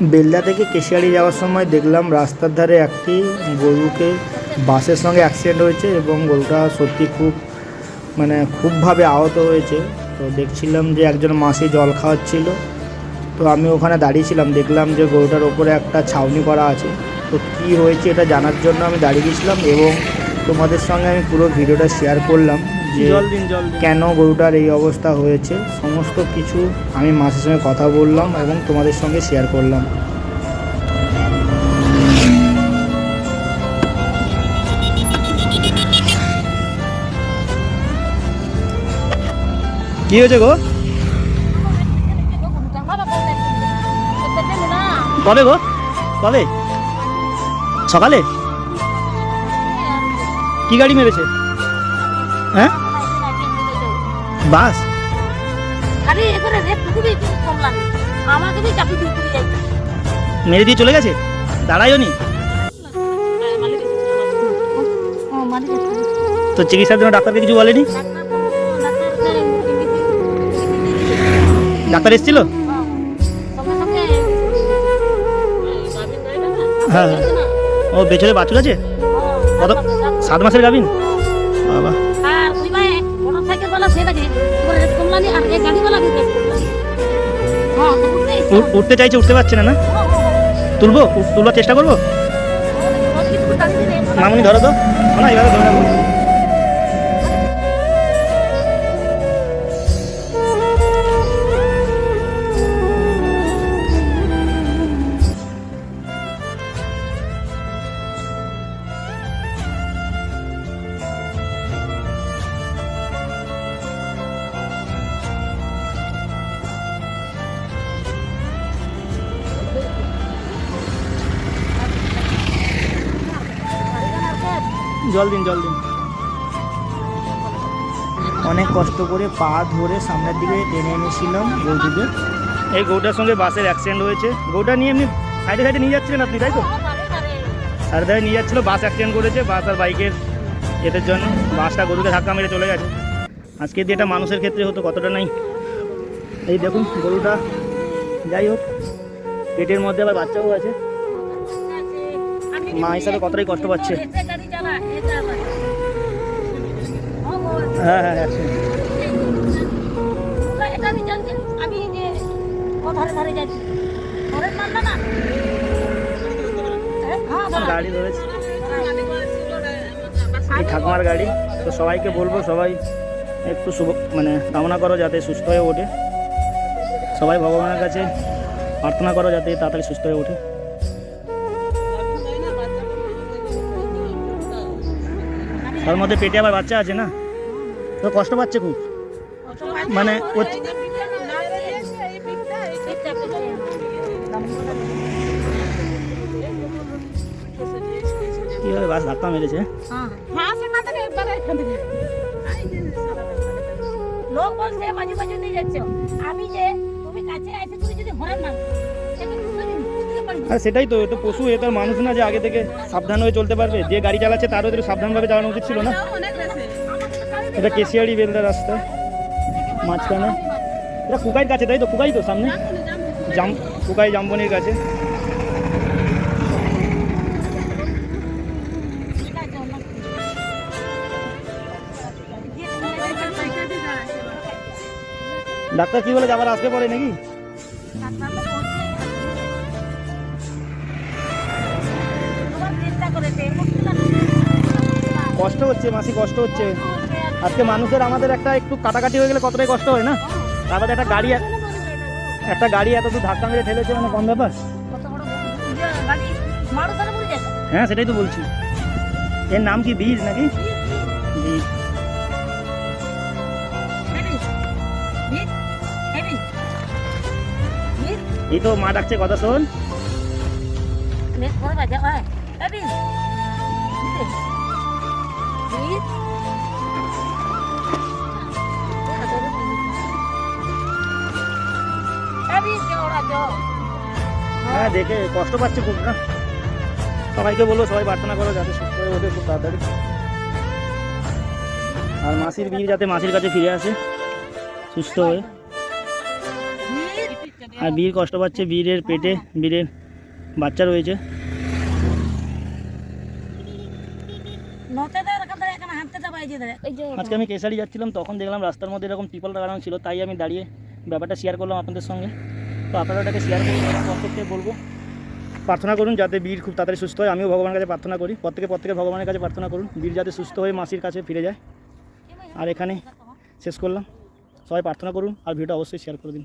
বেলদা থেকে কেশিয়ারি যাওয়ার সময় দেখলাম রাস্তার ধারে একটি গরুকে বাসের সঙ্গে অ্যাক্সিডেন্ট হয়েছে এবং গরুটা সত্যি খুব মানে খুবভাবে আহত হয়েছে। তো দেখছিলাম যে একজন মাসি জল খাওয়াচ্ছিল। তো আমি ওখানে দাঁড়িয়েছিলাম, দেখলাম যে গরুটার ওপরে একটা ছাউনি করা আছে। তো কী হয়েছে এটা জানার জন্য আমি দাঁড়িয়ে গেছিলাম এবং তোমাদের সঙ্গে আমি পুরো ভিডিওটা শেয়ার করলাম যে কেন গরুটার এই অবস্থা হয়েছে সমস্ত কিছু আমি মাসের সঙ্গে কথা বললাম এবং তোমাদের সঙ্গে শেয়ার করলাম। কি হয়েছে গো? কবে গো? কবে? সকালে? কি গাড়ি মেরেছে? হ্যাঁ? বাস? আরে এবারে রেট টুকুই কম লাগে আমাকে চাপি দিয়ে যাই মেরে দিয়ে চলে গেছে? দাঁড়াইও নি? তো চিকিৎসার জন্য ডাক্তারকে কিছু বলেনি? ডাক্তার এসেছিল? হ্যাঁ, হ্যাঁ। ও বেছরে বাছুর আছে? কত সাত মাসের গাভিন? উঠতে চাইছে উঠতে পারছে না না? তুলবো তুলবার চেষ্টা করব? মামুনি ধরো তো। না এবার ধরো জল দিন জল দিন। অনেক কষ্ট করে পা ধরে সামনের দিকে টেনে এনেছিলাম গরুটিকে এই গৌটার সঙ্গে বাসের অ্যাক্সিডেন্ট হয়েছে। গৌটা নিয়ে এমনি সাইডে সাইডে নিয়ে যাচ্ছিলেন আপনি তাই তো? সাইডে সাইডে নিয়ে যাচ্ছিল বাস অ্যাক্সিডেন্ট করেছে বাস আর বাইকের এদের জন্য। বাসটা গরুকে ধাক্কা মেরে চলে গেছে। আজকে এটা মানুষের ক্ষেত্রে হতো কতটা নাই। এই দেখুন গরুটা যাই হোক পেটের মধ্যে আবার বাচ্চাও আছে। মা হিসাবে কতটাই কষ্ট পাচ্ছে? হ্যাঁ হ্যাঁ হ্যাঁ। গাড়ি এই ঠাকুমার গাড়ি। তো সবাইকে বলব, সবাই একটু শুভ মানে কামনা করো যাতে সুস্থ হয়ে ওঠে। সবাই ভগবানের কাছে প্রার্থনা করো যাতে তাড়াতাড়ি সুস্থ হয়ে ওঠে। তার মধ্যে পেটে আবার বাচ্চা আছে না? তো কষ্ট পাচ্ছে খুব। মানে লোক বলছে মাঝে মাঝে নিয়ে যাচ্ছে। আমি যে তুমি কাছে তুমি যদি হরেন না আর সেটাই তো এটা পশু এ তো মানুষ না যে আগে থেকে সাবধান হয়ে চলতে পারবে। যে গাড়ি চালাচ্ছে তারও একটু সাবধানভাবে চালানো উচিত ছিল না? এটা কেশিয়ারি বেলদা রাস্তা, মাঝখানে। এটা কুকাইর কাছে, তাই তো? কুকাই তো সামনে? জাম কুকাই জামবনির কাছে। ডাক্তার কি বলে আবার আসতে পারে নাকি? কষ্ট হচ্ছে মাসি কষ্ট হচ্ছে। আজকে মানুষের আমাদের একটা একটু কাটাকাটি হয়ে গেলে কতটাই কষ্ট হয় না? তারপরে একটা গাড়ি একটা গাড়ি এত দূর ধাক্কা মেরে ঠেলেছে মানে কম ব্যাপার? হ্যাঁ সেটাই তো বলছি। এর নাম কি বীজ নাকি? বীজ এই তো মা ডাকছে কথা শোন। হ্যাঁ দেখে কষ্ট পাচ্ছে খুব না? সবাইকে বলব সবাই প্রার্থনা করো যাতে সুস্থ হয়ে ওঠে খুব তাড়াতাড়ি। আর মাসির বীর যাতে মাসির কাছে ফিরে আসে সুস্থ হয়ে। আর বীর কষ্ট পাচ্ছে বীরের পেটে বীরের বাচ্চা রয়েছে। আজকে আমি কেশারি যাচ্ছিলাম তখন দেখলাম রাস্তার মধ্যে এরকম পিপল লাগানো ছিল তাই আমি দাঁড়িয়ে ব্যাপারটা শেয়ার করলাম আপনাদের সঙ্গে। তো আপনারা ওটাকে শেয়ার করুন প্রত্যেককে বলব। প্রার্থনা করুন যাতে বীর খুব তাড়াতাড়ি সুস্থ হয়। আমিও ভগবানের কাছে প্রার্থনা করি। প্রত্যেকে প্রত্যেকে ভগবানের কাছে প্রার্থনা করুন। বীর যাতে সুস্থ হয়ে মাসির কাছে ফিরে যায়। আর এখানে শেষ করলাম। সবাই প্রার্থনা করুন আর ভিডিওটা অবশ্যই শেয়ার করে দিন।